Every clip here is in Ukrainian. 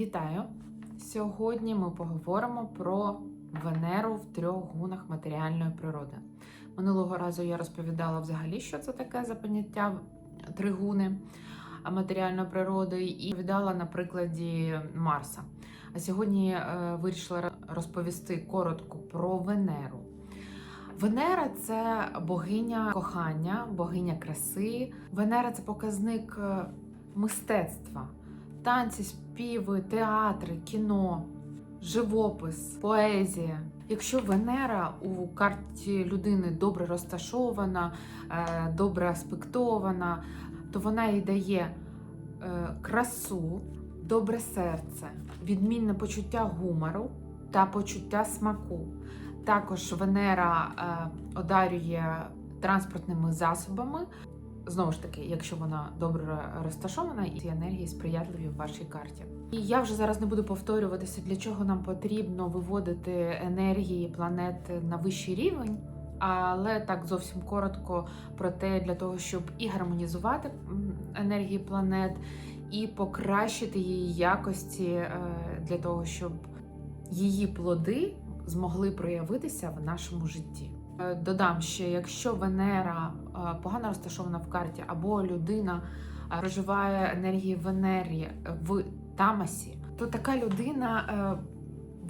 Вітаю! Сьогодні ми поговоримо про Венеру в трьох гунах матеріальної природи. Минулого разу я розповідала взагалі, що це таке за поняття три гуни матеріальної природи, і віддала на прикладі Марса. А сьогодні е, вирішила розповісти коротко про Венеру. Венера це богиня кохання, богиня краси. Венера це показник е, мистецтва, танці, співи, театри, кіно, живопис, поезія. Якщо Венера у карті людини добре розташована, е, добре аспектована, то вона їй дає е, красу, добре серце, відмінне почуття гумору та почуття смаку. Також Венера е, одарює транспортними засобами. Знову ж таки, якщо вона добре розташована, і ці енергії сприятливі в вашій карті. І я вже зараз не буду повторюватися, для чого нам потрібно виводити енергії планет на вищий рівень. Але так зовсім коротко про те, для того, щоб і гармонізувати енергії планет, і покращити її якості е, для того, щоб її плоди змогли проявитися в нашому житті. Е, Додам ще, якщо Венера е, погано розташована в карті, або людина е, проживає енергії Венері в Тамасі, то така людина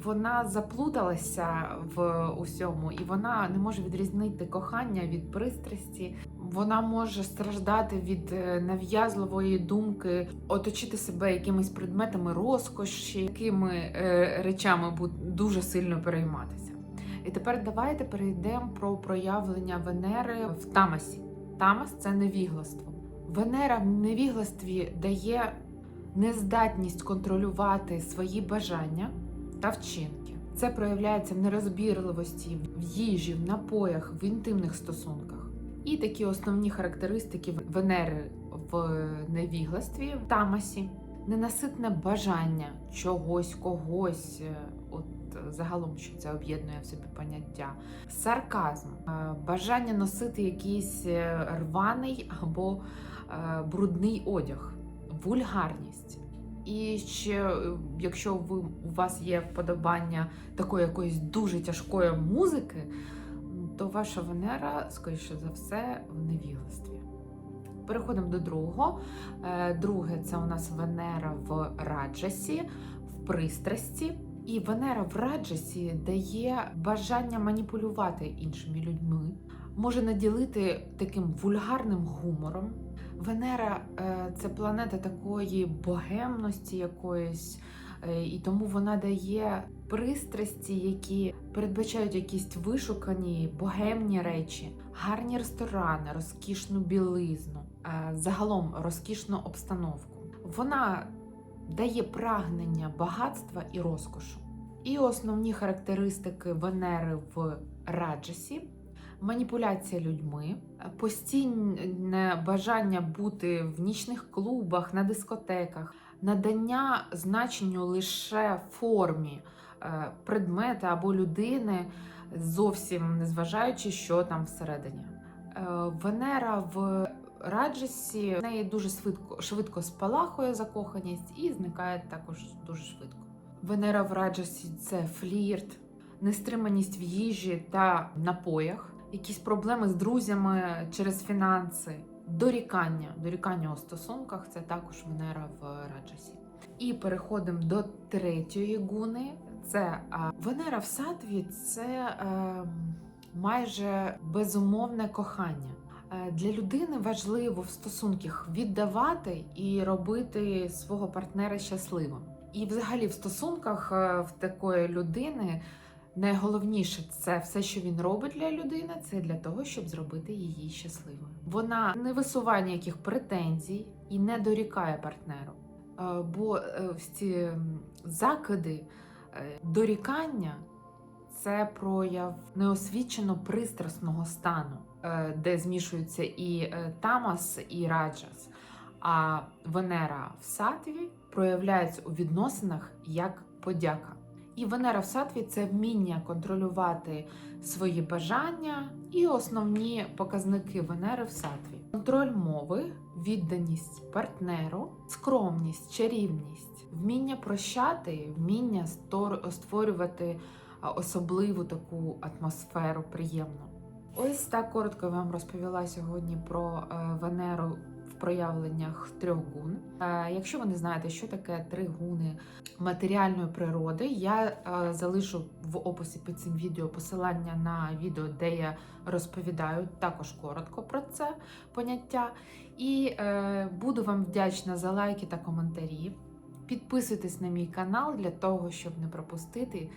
вона заплуталася в усьому, і вона не може відрізнити кохання від пристрасті. Вона може страждати від нав'язливої думки, оточити себе якимись предметами розкоші, якими речами дуже сильно перейматися. І тепер давайте перейдемо про проявлення Венери в Тамасі. Тамас це невігластво. Венера в невігластві дає нездатність контролювати свої бажання та вчинки. Це проявляється в нерозбірливості, в їжі, в напоях, в інтимних стосунках. І такі основні характеристики Венери в невігластві в Тамасі ненаситне бажання чогось, когось. е, От загалом, що це об'єднує в собі поняття, сарказм, е, бажання носити якийсь е, рваний або брудний одяг, вульгарність. І ще, якщо ви, у вас є вподобання такої якоїсь дуже тяжкої музики, то ваша Венера, скоріше за все, в невігластві. Переходимо до другого. Е, Друге, це у нас Венера в Раджасі, в пристрасті. І Венера в Раджасі дає бажання маніпулювати іншими людьми, може наділити таким вульгарним гумором. Венера е, це планета такої богемності якоїсь, е, і тому вона дає пристрасті, які передбачають якісь вишукані богемні речі, гарні ресторани, розкішну білизну, е, загалом розкішну обстановку. Вона дає прагнення багатства і розкошу. І основні характеристики Венери в Раджасі маніпуляція людьми, постійне бажання бути в нічних клубах, на дискотеках, надання значенню лише формі е, предмета або людини, зовсім не зважаючи, що там всередині. Е, Венера в Раджасі в неї дуже швидко, швидко спалахує закоханість і зникає також дуже швидко. Венера в Раджасі це флірт, нестриманість в їжі та напоях, якісь проблеми з друзями через фінанси, дорікання. Дорікання у стосунках це також Венера в Раджасі. І переходимо до третьої гуни. Це Венера в сатві це е, майже безумовне кохання. Е, Для людини важливо в стосунках віддавати і робити свого партнера щасливим. І, взагалі, в стосунках е, в такої людини найголовніше це все, що він робить для людини, це для того, щоб зробити її щасливою. Вона не висуває ніяких претензій і не дорікає партнеру. Е, Бо е, ці закиди, е, дорікання це прояв неосвічено пристрасного стану, е, де змішуються і е, Тамас, і Раджас. А Венера в сатві проявляється у відносинах як подяка. І Венера в сатві це вміння контролювати свої бажання і основні показники Венери в сатві. Контроль мови, відданість партнеру, скромність, чарівність, вміння прощати, вміння створювати особливу таку атмосферу приємну. Ось так коротко я вам розповіла сьогодні про е, Венеру проявленнях трьох гун. Е, якщо ви не знаєте, що таке три гуни матеріальної природи, я е, залишу в описі під цим відео посилання на відео, де я розповідаю також коротко про це поняття. І е, буду вам вдячна за лайки та коментарі. Підписуйтесь на мій канал для того, щоб не пропустити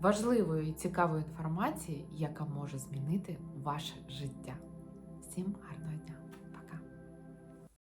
важливої і цікавої інформації, яка може змінити ваше життя. Всім гарного дня!